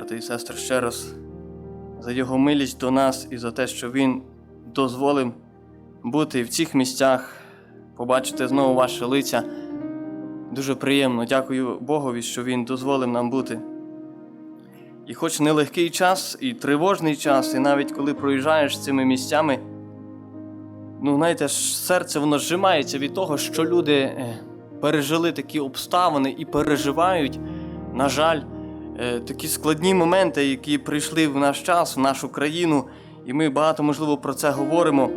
брати і сестри, ще раз за Його милість до нас і за те, що Він дозволив бути в цих місцях, побачити знову ваші лиця. Дуже приємно. Дякую Богові, що Він дозволив нам бути. І хоч нелегкий час, і тривожний час, і навіть коли проїжджаєш цими місцями, ну, знаєте, серце воно зжимається від того, що люди е, пережили такі обставини і переживають, на жаль, такі складні моменти, які прийшли в наш час, в нашу країну, і ми багато, можливо, про це говоримо.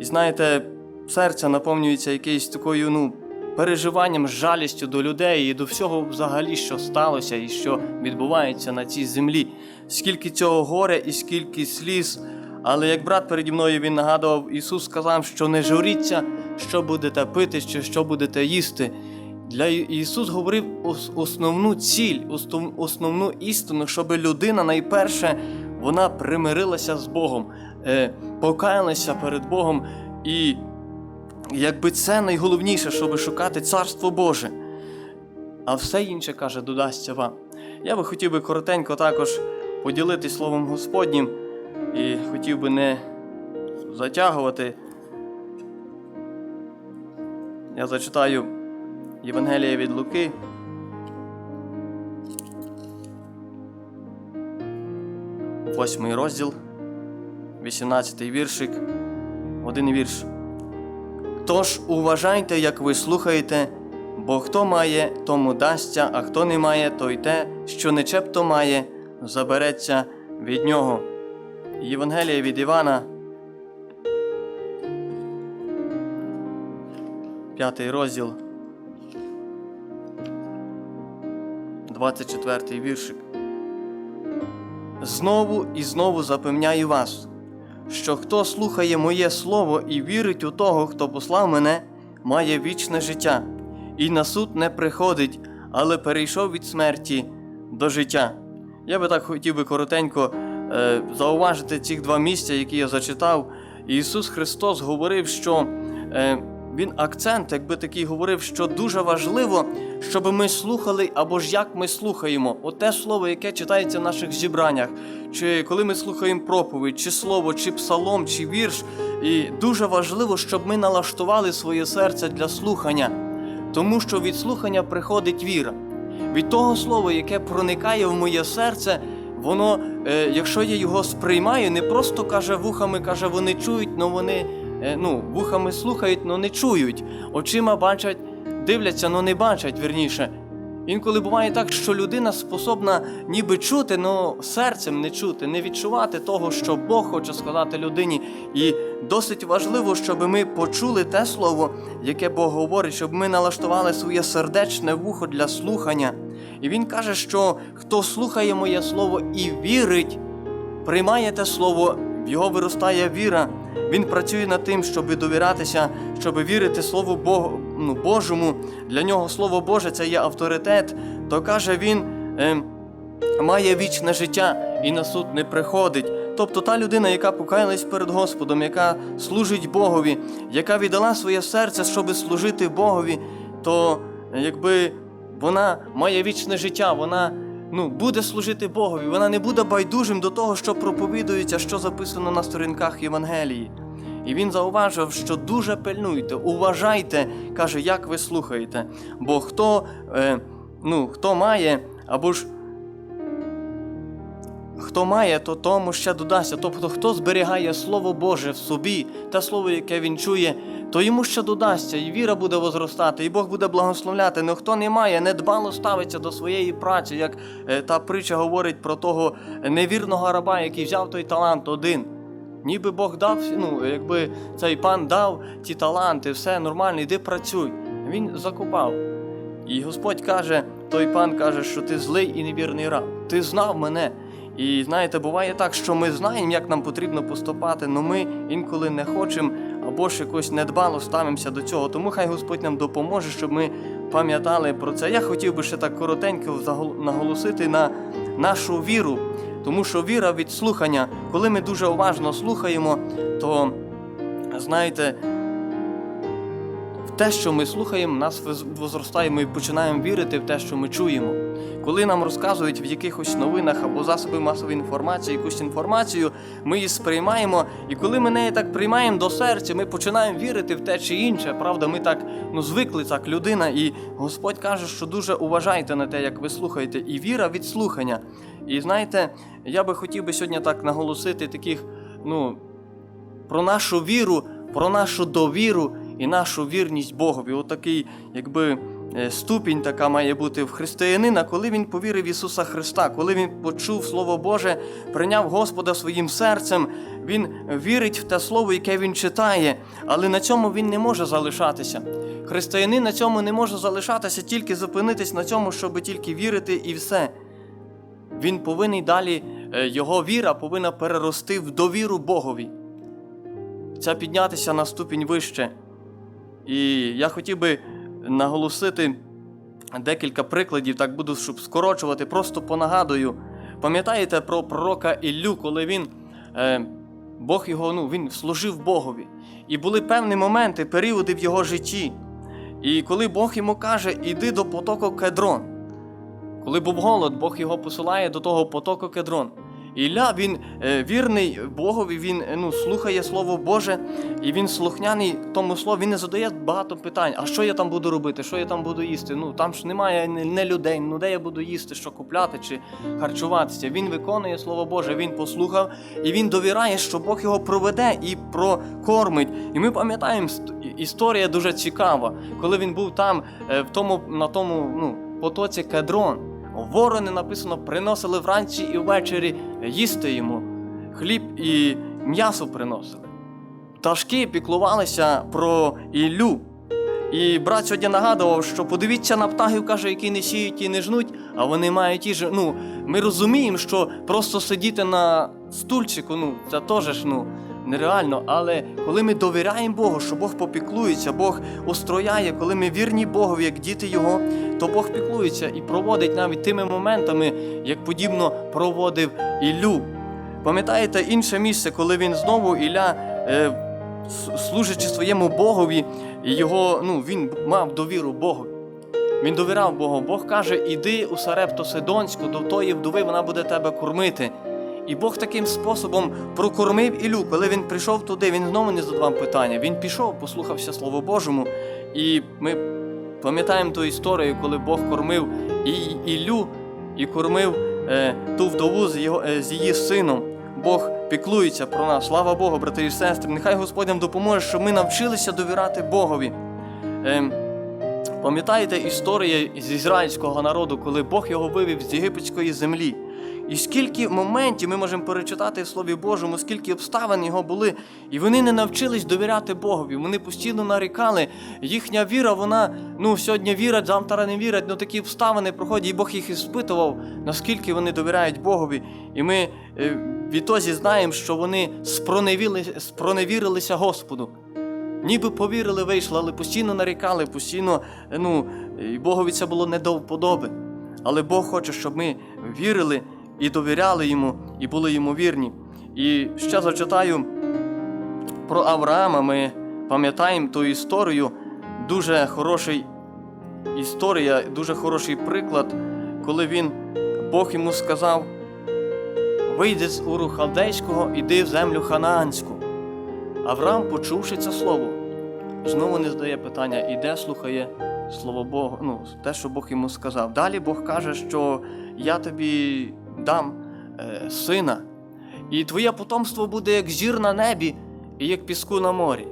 І знаєте, серце наповнюється якоюсь такою, ну, переживанням, жалістю до людей і до всього взагалі, що сталося і що відбувається на цій землі. Скільки цього горя і скільки сліз. Але як брат переді мною він нагадував, Ісус сказав, що не журіться, що будете пити, чи що будете їсти. Для Ісус говорив основну ціль, основну істину, щоб людина найперше вона примирилася з Богом, е, покаялася перед Богом і якби це найголовніше, щоб шукати Царство Боже. А все інше каже, додасться вам. Я би хотів би коротенько також поділитись Словом Господнім і хотів би не затягувати. Я зачитаю Євангеліє від Луки. Восьмий розділ, 18 віршик, один вірш. Тож уважайте, як ви слухаєте, бо хто має, тому дасться, а хто не має, то й те, що нечепто має, забереться від нього. Євангеліє від Івана, п'ятий розділ, 24 віршик. Знову і знову запевняю вас, що хто слухає моє слово і вірить у того, хто послав мене, має вічне життя, і на суд не приходить, але перейшов від смерті до життя. Я би так хотів би коротенько е, зауважити ці два місця, які я зачитав. Ісус Христос говорив, що е, Він акцент, якби такий говорив, що дуже важливо, щоб ми слухали або ж як ми слухаємо. Оте слово, яке читається в наших зібраннях, чи коли ми слухаємо проповідь, чи слово, чи псалом, чи вірш. І дуже важливо, щоб ми налаштували своє серце для слухання, тому що від слухання приходить віра. Від того слова, яке проникає в моє серце, воно, е, якщо я його сприймаю, не просто каже вухами, каже, вони чують, але вони ну, вухами слухають, але не чують. Очима бачать, дивляться, але не бачать вірніше. Інколи буває так, що людина способна ніби чути, але серцем не чути, не відчувати того, що Бог хоче сказати людині. І досить важливо, щоб ми почули те слово, яке Бог говорить, щоб ми налаштували своє сердечне вухо для слухання. І він каже, що хто слухає моє слово і вірить, приймає те слово, в його виростає віра. Він працює над тим, щоб довірятися, щоб вірити Слову ну, Божому. Для нього Слово Боже це є авторитет. То каже він е, має вічне життя і на суд не приходить. Тобто та людина, яка покаялась перед Господом, яка служить Богові, яка віддала своє серце, щоб служити Богові, то якби вона має вічне життя, вона ну, буде служити Богові, вона не буде байдужим до того, що проповідується, що записано на сторінках Євангелії. І він зауважив, що дуже пильнуйте, уважайте, каже, як ви слухаєте. Бо хто, е, ну, хто має, або ж Хто має, то тому ще додасться. Тобто, хто зберігає Слово Боже в собі, те слово, яке він чує, то йому ще додасться, і віра буде возростати, і Бог буде благословляти. Но хто не має, недбало ставиться до своєї праці, як е, та притча говорить про того невірного раба, який взяв той талант один. Ніби Бог дав, ну, якби цей пан дав ті таланти, все нормально, йди працюй. Він закопав. І Господь каже, той пан каже, що ти злий і невірний раб. Ти знав мене. І знаєте, буває так, що ми знаємо, як нам потрібно поступати, але ми інколи не хочемо або ж якось недбало ставимося до цього. Тому хай Господь нам допоможе, щоб ми пам'ятали про це. Я хотів би ще так коротенько наголосити на нашу віру, тому що віра від слухання, коли ми дуже уважно слухаємо, то знаєте, в те, що ми слухаємо, нас воз- возростає, ми починаємо вірити в те, що ми чуємо. Коли нам розказують в якихось новинах або засоби масової інформації якусь інформацію, ми її сприймаємо, і коли ми неї так приймаємо до серця, ми починаємо вірити в те чи інше. Правда, ми так ну звикли, так людина, і Господь каже, що дуже уважайте на те, як ви слухаєте, і віра від слухання. І знаєте, я би хотів би сьогодні так наголосити таких, ну, про нашу віру, про нашу довіру і нашу вірність Богові. Отакий, якби. Е, Ступінь така має бути в християнина, коли він повірив Ісуса Христа, коли він почув Слово Боже, прийняв Господа своїм серцем, він вірить в те слово, яке він читає, але на цьому він не може залишатися. Християнин на цьому не може залишатися, тільки зупинитись на цьому, щоб тільки вірити і все. Він повинен далі, е, його віра повинна перерости в довіру Богові. Це піднятися на ступінь вище. І я хотів би наголосити декілька прикладів, так буду, щоб скорочувати, просто понагадую. Пам'ятаєте про пророка Іллю, коли він, е, Бог його, ну, він служив Богові. І були певні моменти, періоди в його житті. І коли Бог йому каже, іди до потоку Кедрон. Коли був голод, Бог його посилає до того потоку Кедрон. Ілля, він е, вірний Богові, він е, ну, слухає Слово Боже, і він слухняний тому слову, він не задає багато питань. А що я там буду робити? Що я там буду їсти? Ну там ж немає не, людей, ну де я буду їсти, що купляти чи харчуватися. Він виконує Слово Боже, він послухав і він довіряє, що Бог його проведе і прокормить. І ми пам'ятаємо, ст- історія дуже цікава, коли він був там, е, в тому, на тому ну, потоці Кедрон. Ворони написано приносили вранці і ввечері їсти йому. Хліб і м'ясо приносили. Пташки піклувалися про Іллю. І брат сьогодні нагадував, що подивіться на птахів, каже, які не сіють і не жнуть, а вони мають їжу. Ну, ми розуміємо, що просто сидіти на стульчику, ну, це теж ж, ну, нереально. Але коли ми довіряємо Богу, що Бог попіклується, Бог устрояє, коли ми вірні Богові, як діти Його, то Бог піклується і проводить навіть тими моментами, як подібно проводив Іллю. Пам'ятаєте інше місце, коли він знову Ілля, е, служачи своєму Богові, його, ну, він мав довіру Богу. Він довіряв Богу. Бог каже: іди у Сарепту Сидонську, до тої вдови вона буде тебе кормити. І Бог таким способом прокормив Ілю. Коли він прийшов туди, він знову не задавав питання. Він пішов, послухався Слову Божому. І ми пам'ятаємо ту історію, коли Бог кормив і Ілю, і кормив е, ту вдову з, його, е, з її сином. Бог піклується про нас. Слава Богу, брати і сестри. Нехай Господь нам допоможе, щоб ми навчилися довіряти Богові. Ем, Пам'ятаєте історію з ізраїльського народу, коли Бог його вивів з єгипетської землі? І скільки моментів ми можемо перечитати в Слові Божому, скільки обставин його були, і вони не навчились довіряти Богові. Вони постійно нарікали. Їхня віра, вона ну сьогодні вірять, завтра не вірять. Ну такі обставини проходять, і Бог їх іспитував, наскільки вони довіряють Богові. І ми е, відтоді знаємо, що вони спроневірилися Господу. Ніби повірили, вийшли, але постійно нарікали, постійно, е, ну, і Богові це було не до вподоби. Але Бог хоче, щоб ми вірили і довіряли йому, і були йому вірні. І ще зачитаю про Авраама. Ми пам'ятаємо ту історію. Дуже хороший історія, дуже хороший приклад, коли він, Бог йому сказав: вийди з Уру Халдейського, іди в землю Ханаанську. Авраам, почувши це слово, знову не задає питання, іде, слухає слово Бога, ну, те, що Бог йому сказав. Далі Бог каже, що я тобі дам е, сина, і твоє потомство буде як зір на небі і як піску на морі.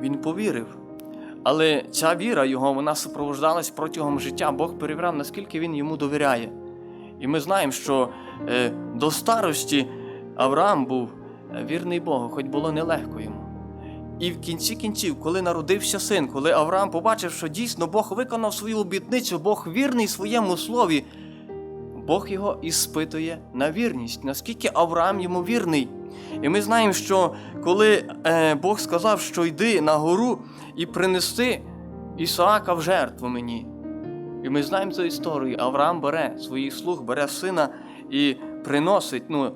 Він повірив. Але ця віра його вона супроводжалась протягом життя. Бог перевіряв, наскільки він йому довіряє. І ми знаємо, що е, до старості Авраам був е, вірний Богу, хоч було нелегко йому. І в кінці кінців, коли народився син, коли Авраам побачив, що дійсно Бог виконав свою обітницю, Бог вірний своєму слові, Бог його іспитує на вірність, наскільки Авраам йому вірний. І ми знаємо, що коли е, Бог сказав, що йди на гору і принеси Ісаака в жертву мені. І ми знаємо цю історію. Авраам бере своїх слуг, бере сина і приносить, ну,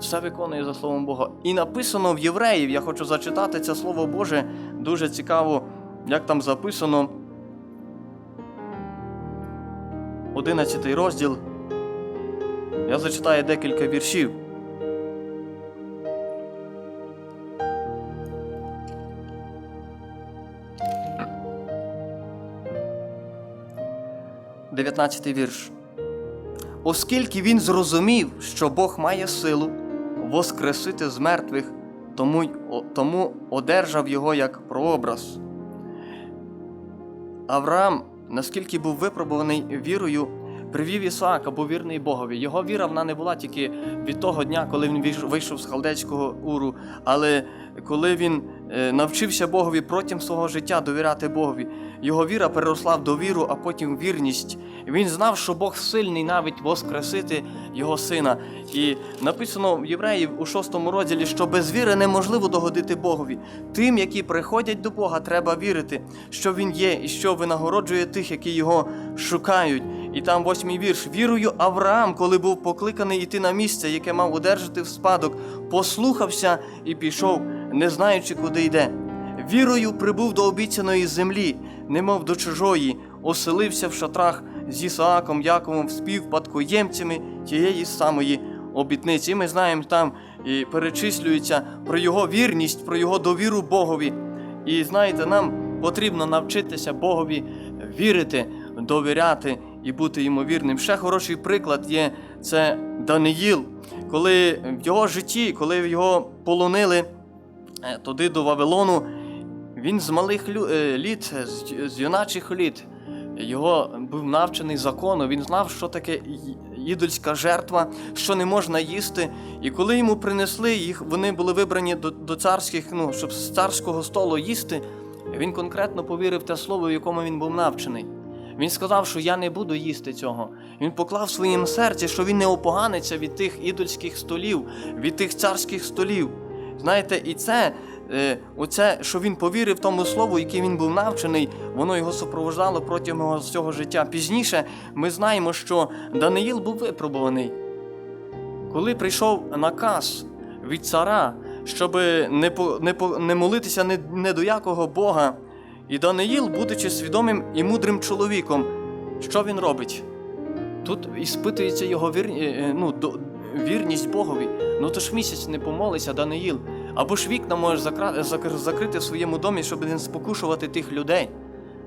все виконує за Словом Бога. І написано в євреїв, я хочу зачитати це Слово Боже, дуже цікаво, як там записано. 11 розділ. Я зачитаю декілька віршів. Дев'ятнадцятий вірш. Оскільки він зрозумів, що Бог має силу воскресити з мертвих, тому, тому одержав його як прообраз. Авраам, наскільки був випробуваний вірою, привів Ісаака, був вірний Богові. Його віра вона не була тільки від того дня, коли він вийшов з халдейського уру, але коли він е, навчився Богові протягом свого життя довіряти Богові. Його віра переросла в довіру, а потім вірність. Він знав, що Бог сильний навіть воскресити його сина. І написано в Євреїв у шостому розділі, що без віри неможливо догодити Богові. Тим, які приходять до Бога, треба вірити, що Він є і що винагороджує тих, які його шукають. І там восьмий вірш. Вірою Авраам, коли був покликаний іти на місце, яке мав одержати в спадок, послухався і пішов, не знаючи, куди йде. Вірою прибув до обіцяної землі, немов до чужої, оселився в шатрах з Ісааком, Яковом, співпадкоємцями тієї самої обітниці. І ми знаємо там і перечислюється про його вірність, про його довіру Богові. І знаєте, нам потрібно навчитися Богові вірити, довіряти і бути йому вірним. Ще хороший приклад є це Даниїл, коли в його житті, коли його полонили е, туди до Вавилону, він з малих е, літ, з юначих літ, його був навчений закону, він знав, що таке ідольська жертва, що не можна їсти. І коли йому принесли їх, вони були вибрані до, до царських, ну, щоб з царського столу їсти, він конкретно повірив те слово, в якому він був навчений. Він сказав, що я не буду їсти цього. Він поклав в своєму серці, що він не опоганиться від тих ідольських столів, від тих царських столів. Знаєте, і це, е, оце, що він повірив тому слову, яким він був навчений, воно його супроводжало протягом всього життя. Пізніше ми знаємо, що Даниїл був випробуваний. Коли прийшов наказ від цара, щоб не, не, не молитися не до якого Бога, і Даниїл, будучи свідомим і мудрим чоловіком, що він робить? Тут іспитується його вір... е, е, ну, вірність Богові. Ну то ж місяць не помолися, Даниїл. Або ж вікна можеш закра... закрити в своєму домі, щоб не спокушувати тих людей.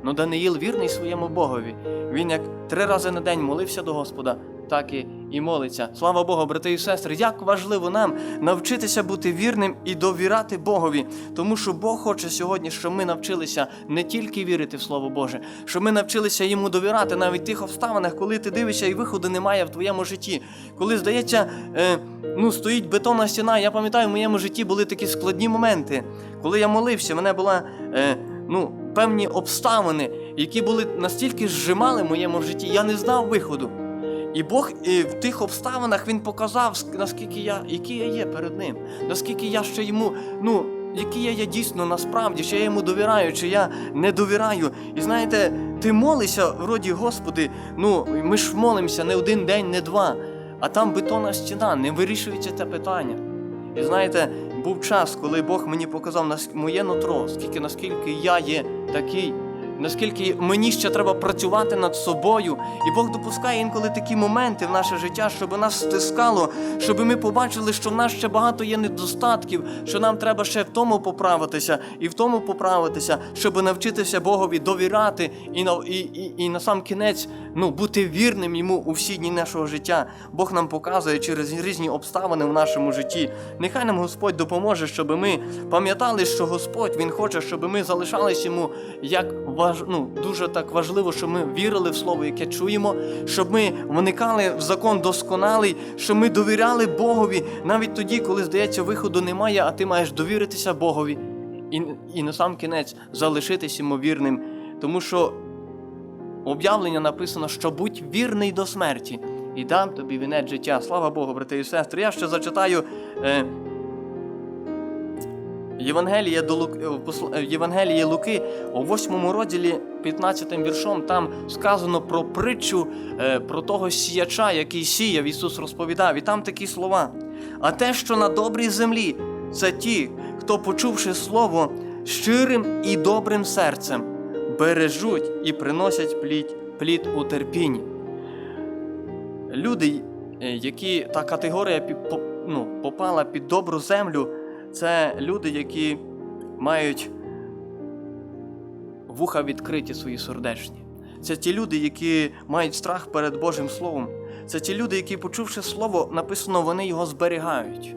Ну Даниїл вірний своєму Богові. Він як три рази на день молився до Господа, так і, і молиться. Слава Богу, брати і сестри, як важливо нам навчитися бути вірним і довіряти Богові, тому що Бог хоче сьогодні, щоб ми навчилися не тільки вірити в Слово Боже, щоб ми навчилися йому довіряти навіть в тих обставинах, коли ти дивишся і виходу немає в твоєму житті. Коли здається, е, ну стоїть бетонна стіна. Я пам'ятаю, в моєму житті були такі складні моменти, коли я молився, мене була. Е, ну, певні обставини, які були настільки зжимали в моєму житті, я не знав виходу. І Бог і в тих обставинах Він показав, наскільки я, який я є перед ним, наскільки я ще йому, ну, який я є дійсно насправді, чи я йому довіряю, чи я не довіряю. І знаєте, ти молишся, вроді, Господи, ну ми ж молимося не один день, не два, а там бетонна стіна, не вирішується це питання. І знаєте, був час, коли Бог мені показав моє нутро, скільки наскільки я є такий, наскільки мені ще треба працювати над собою. І Бог допускає інколи такі моменти в наше життя, щоб нас стискало, щоб ми побачили, що в нас ще багато є недостатків, що нам треба ще в тому поправитися і в тому поправитися, щоб навчитися Богові довіряти і на, і, і, і на сам кінець ну, бути вірним йому у всі дні нашого життя. Бог нам показує через різні обставини в нашому житті. Нехай нам Господь допоможе, щоб ми пам'ятали, що Господь Він хоче, щоб ми залишались йому як важ... ну, дуже так важливо, щоб ми вірили в слово, яке чуємо, щоб ми вникали в закон досконалий, щоб ми довіряли Богові навіть тоді, коли здається, виходу немає, а ти маєш довіритися Богові. І, і на сам кінець залишитись йому вірним. Тому що об'явлення написано, що будь вірний до смерті, і дам тобі вінець життя. Слава Богу, брати і сестри. Я ще зачитаю е, Євангелія до Лук... е, посл- е, Луки у 8 розділі 15 віршом. Там сказано про притчу е, про того сіяча, який сіяв, Ісус розповідав. І там такі слова. А те, що на добрій землі, це ті, хто, почувши слово щирим і добрим серцем, бережуть і приносять плід, плід у терпінні. люди, е, які та категорія ну, попала під добру землю, це люди, які мають вуха відкриті свої сердечні. Це ті люди, які мають страх перед Божим Словом. Це ті люди, які, почувши слово, написано, вони його зберігають.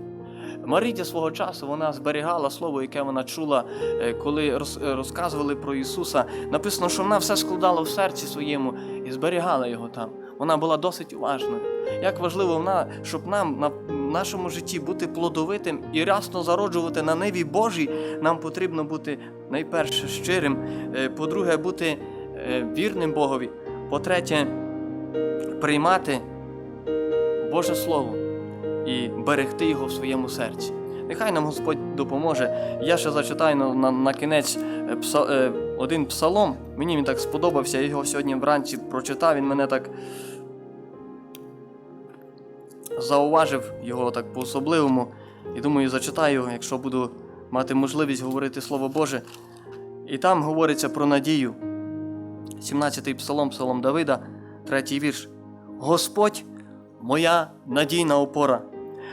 Марія свого часу вона зберігала слово, яке вона чула, е, коли е, розказували про Ісуса. Написано, що вона все складала в серці своєму і зберігала його там. Вона була досить уважною. Як важливо вона, щоб нам на нашому житті бути плодовитим і рясно зароджувати на ниві Божій, нам потрібно бути найперше щирим. Е, По-друге, бути е, вірним Богові. По-третє, приймати Боже Слово і берегти його в своєму серці. Нехай нам Господь допоможе. Я ще зачитаю на, на, на кінець е, пса, один псалом. Мені він так сподобався, я його сьогодні вранці прочитав. Він мене так зауважив його так по-особливому. І думаю, зачитаю, якщо буду мати можливість говорити Слово Боже. І там говориться про надію. 17-й псалом, псалом Давида, третій вірш. Господь моя надійна опора,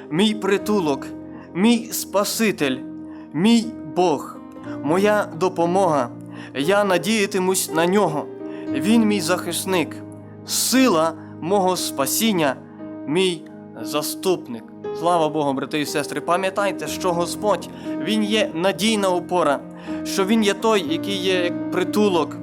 мій притулок, мій Спаситель, мій Бог, моя допомога. Я надіятимусь на нього. Він мій захисник, сила мого спасіння, мій заступник. Слава Богу, брати і сестри, пам'ятайте, що Господь Він є надійна опора, що Він є той, який є як притулок,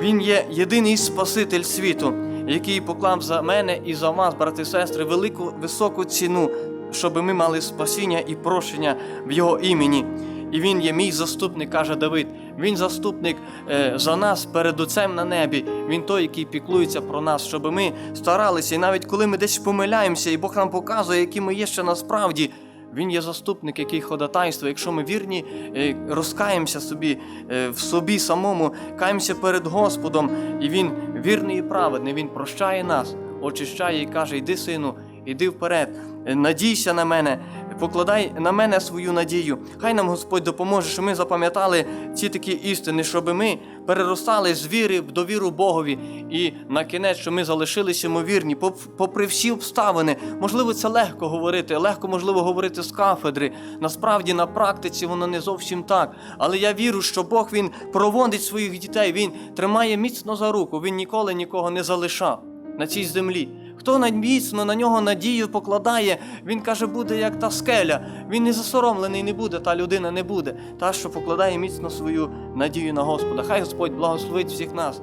Він є єдиний Спаситель світу, який поклав за мене і за вас, брати і сестри, велику високу ціну, щоб ми мали спасіння і прощення в Його імені. І він є мій заступник, каже Давид. Він заступник е, за нас перед Отцем на небі. Він той, який піклується про нас, щоб ми старалися. І навіть коли ми десь помиляємося, і Бог нам показує, які ми є ще насправді. Він є заступник, який ходатайствує. Якщо ми вірні, е, розкаємося собі е, в собі самому, каємося перед Господом, і Він вірний і праведний, Він прощає нас, очищає і каже: Йди, сину, іди вперед, надійся на мене, покладай на мене свою надію. Хай нам Господь допоможе, щоб ми запам'ятали ці такі істини, щоб ми переростали з віри в довіру Богові, і на кінець, щоб ми залишилися ймовірні, поп- попри всі обставини. Можливо, це легко говорити, легко можливо говорити з кафедри. Насправді на практиці воно не зовсім так. Але я вірю, що Бог він проводить своїх дітей, він тримає міцно за руку, він ніколи нікого не залишав на цій землі. Хто надміцно на нього надію покладає, він каже, буде як та скеля. Він не засоромлений не буде, та людина не буде. Та, що покладає міцно свою надію на Господа. Хай Господь благословить всіх нас.